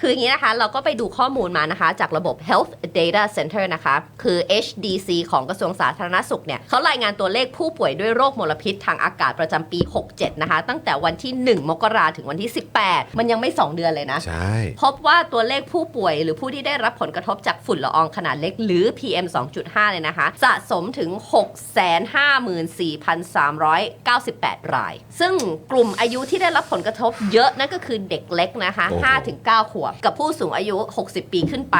คืออย่างนี้นะคะ เราก็ไปดูข้อมูลมานะคะ จากระบบ Health Data Center นะคะ คือ HDC ของกระทรวงสาธารณสุขเนี่ยเขารายงานตัวเลขผู้ป่วยด้วยโรคมลพิษทางอากาศประจำปี 67 นะคะ ตั้งแต่วันที่ 1 มกราถึงวันที่ 18 มันยังไม่ 2 เดือนเลยนะ ใช่ พบว่าตัวเลขผู้ป่วย หรือผู้ที่ได้รับผลกระทบจากฝุ่นละอองขนาดเล็กหรือ PM 2.5 เลยนะคะ สะสมถึง 654,398 ราย ซึ่งกลุ่มอายุที่ได้รับผลกระทบเยอะนั่นก็คือเด็กเล็กนะคะโอ้โห5-9ขวบกับผู้สูงอายุ 60 ปีขึ้นไป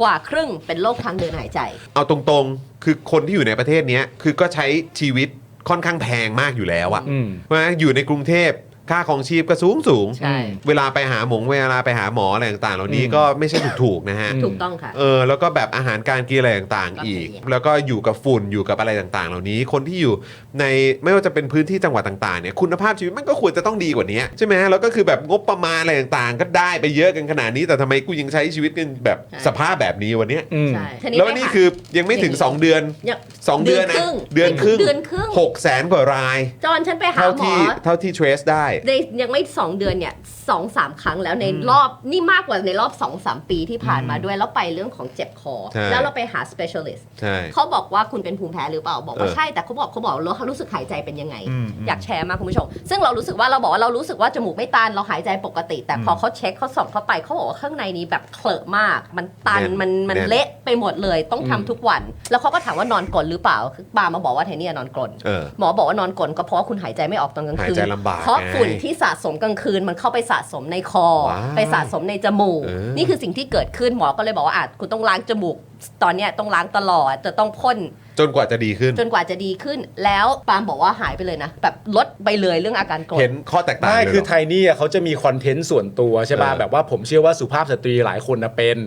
กว่าครึ่งเป็นโรคทางเดินหายใจ เอาตรงๆ คือคนที่อยู่ในประเทศเนี้ยคือก็ใช้ชีวิตค่อนข้างแพงมากอยู่แล้วอะอืม เพราะฉะนั้นอยู่ในกรุงเทพ ค่าของชีพก็สูงสูง ใช่ เวลาไปหาหมงเวลาไปหาหมออะไรต่างๆ เหล่านี้อืมก็ไม่ใช่ถูกๆนะฮะอืมถูกต้องค่ะ เออแล้วก็แบบอาหารการกินอะไรต่างๆ อีกก็แพงแล้วก็อยู่กับฝุ่นอยู่กับอะไรต่างๆ เหล่านี้ คนที่อยู่ในไม่ว่าจะเป็นพื้นที่จังหวัดต่างๆเนี่ยคุณภาพชีวิตมันก็ควรจะต้องดีกว่านี้ใช่ไหมฮะแล้วก็คือแบบงบประมาณอะไรต่างๆ ก็ได้ไปเยอะกันขนาดนี้ แต่ทำไมกูยังใช้ชีวิตกันแบบสภาพแบบนี้วันเนี้ย อืม ใช่ทีแล้วไปนี่หาคือยังไม่ถึง 2 เดือน ยัง2 เดือนนะ เดือนครึ่งเดือนครึ่ง หกแสนกว่าราย จอนฉันไปหาเท่าหมอที่เท่าที่ trace ได้ ในยังไม่สองเดือนเนี่ยสองสามครั้งแล้วในรอบนี่มากกว่าในรอบสองสามปีที่ผ่านมาด้วยแล้วไปเรื่องของเจ็บคอ ใช่ แล้วเราไปหา specialist ใช่ เขาบอกว่าคุณเป็นภูมิแพ้หรือเปล่า บอกว่าเออ ใช่แต่เขาบอกเขาบอกแล้วเขารู้สึกหายใจเป็นยังไง อืมอยากแชร์มากคุณผู้ชม ซึ่งเรารู้สึกว่าเราบอกว่าเรารู้สึกว่าจมูกไม่ตันเราหายใจปกติ แต่พอเขาเช็คเขาส่องเข้าไปเขาบอกว่าข้างในนี้แบบเคลอะมาก มันตันแน่นมันมันแน่น เละไปหมดเลยต้องทำทุกวัน แล้วเขาก็ถามว่านอนกลนหรือเปล่าคือบามาบอกว่าเทนี่นอนกลน เออ หมอบอกว่านอนกลนก็เพราะว่าคุณหายใจไม่ออกตอนกลางคืนหายใจลำบากเพราะไง ฝุ่นที่สะสมกลางคืนมันเข้าไปสะสมในคอว้ายไปสะสมในจมูกเออนี่คือสิ่งที่เกิดขึ้นหมอก็เลยบอกว่าอาจคุณต้องล้างจมูก ตอนเนี้ยต้องล้างตลอดจะต้องพ่นจนกว่าจะดีขึ้น จนกว่าจะดีขึ้น แล้วปาล์มบอกว่าหายไปเลยนะ แบบลดไปเลยเรื่องอาการกรดเห็นข้อแตกต่างไม่เลยคือเหรไทนี่อะเขาจะมีคอนเทนต์ส่วนตัวใช่ป่ะเออแบบว่าผมเชื่อว่าสุภาพสตรีหลายคนนะเป็น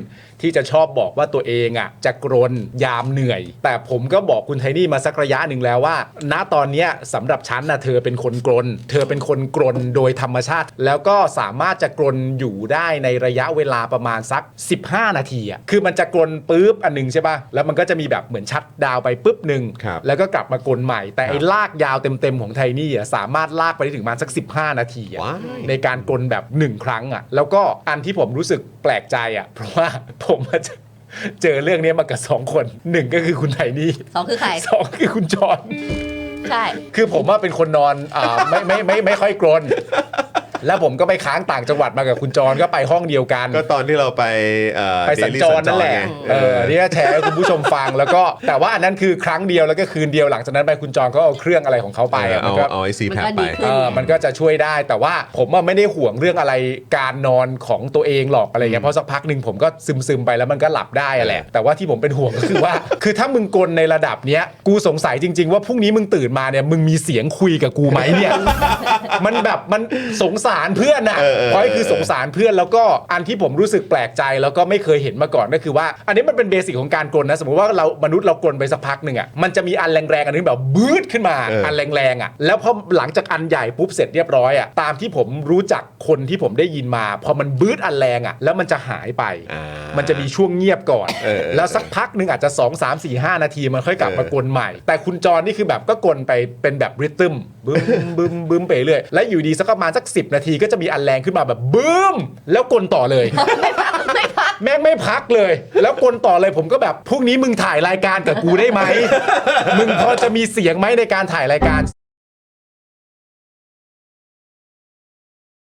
ที่จะชอบบอกว่าตัวเองอะจะกรนยามเหนื่อย แต่ผมก็บอกคุณไทนี่มาสักระยะหนึ่งแล้วว่า ณตอนเนี้ยสำหรับฉันนะเธอเป็นคนกรน เธอเป็นคนกรนโดยธรรมชาติ แล้วก็สามารถจะกรนอยู่ได้ในระยะเวลาประมาณสัก 15 นาทีอะคือมันจะกรนปุ๊บอันหนึงใช่ป่ะแล้วมันก็จะมีแบบเหมือนชัดดาวน์ไปปุ๊บหนึ่งครับแล้วก็กลับมากลใหม่ แต่ไอ้ครับลากยาวเต็มๆของไทนี่อะสามารถลากไปได้ถึงประมาณสัก 15 นาทีอะว้าย ในการกลนแบบหนึ่งครั้งอะแล้วก็อันที่ผมรู้สึกแปลกใจอะเพราะว่าผมมาเจอเจอเรื่องนี้มากับสองคนหนึ่งก็คือคุณไทนี่สองคือใครสองคือคุณจอน ใช่ คือผมว่าเป็นคนนอนอ่าไม่ไม่ไม่ไม่ค่อยกรน แล้วผมก็ไปค้างต่างจังหวัดมากับคุณจรก็ไปห้องเดียวกัน ก็ตอนที่เราไปเอ่อ ไปสัญ Daily จรนั่นแหละ ไงเออนี่ก็แชร์ให้คุณผู้ชมฟัง แล้วก็แต่ว่าอันนั้นคือครั้งเดียวแล้วก็คืนเดียวหลังจากนั้นไปคุณจรก็เอาเครื่องอะไรของเขาไปเอออะมัเอานก็ เอาไอซีมันแพก็ไปดีขึ้เออมันก็จะช่วยได้แต่ว่าผมว่าไม่ได้ห่วงเรื่องอะไรการนอนของตัวเองหรอกอะไรเงี้ยเพราะสักพักหนึ่งผมก็ซึมซึมๆไปแล้วมันก็หลับได้อะแหละ แต่ว่าที่ผมเป็นห่วงก็คือว่า คือถ้ามึงกลในระดับเนี้ยกูสงสัยจริง ๆ ว่าพรุ่งนี้มึงตื่นมาเนี่ยมึงมีเสียงคุยกับกูไหมเนี่ย มันแบบมันสงสารเพื่อนอะเออเออเพราะคือสงสารเพื่อนแล้วก็อันที่ผมรู้สึกแปลกใจแล้วก็ไม่เคยเห็นมาก่อนก็คือว่า อันนี้มันเป็นเบสิกของการกลนนะสมมติว่าเรามนุษย์เรากลนไปสักพักหนึ่งอะมันจะมีอันแรงๆอันนึงแบบบืดขึ้นมาเอออั อันแรงๆอะแล้วพอหลังจากอันใหญ่ปุ๊บเสร็จเรียบร้อยอะตามที่ผมรู้จักคนที่ผมได้ยินมาพอมันบืดอันแรงอะแล้วมันจะหายไป อ่า มันจะมีช่วงเงียบก่อน เออเออแล้วสักพักหนึ่งอาจจะ 2 3 4 5 นาทีมันค่อยกลับเออ มากลใหม่ แต่คุณจรนี่คือแบบก็กลไปเป็นแบบริทึมบึ้ม บึ้มบึ้มไปเรื่อย และอยู่ดีสักประมาณสัก 10นาทีก็จะมีอันแรงขึ้นมาแบบบึ้ม แล้วกลต่อเลย ไม่พักไม่พัก แม่งไม่พักเลย แล้วกลต่อเลยผมก็แบบพรุ่งนี้มึงถ่ายรายการกับกูได้ไหม มึงพอจะมีเสียงไหมในการถ่ายรายการ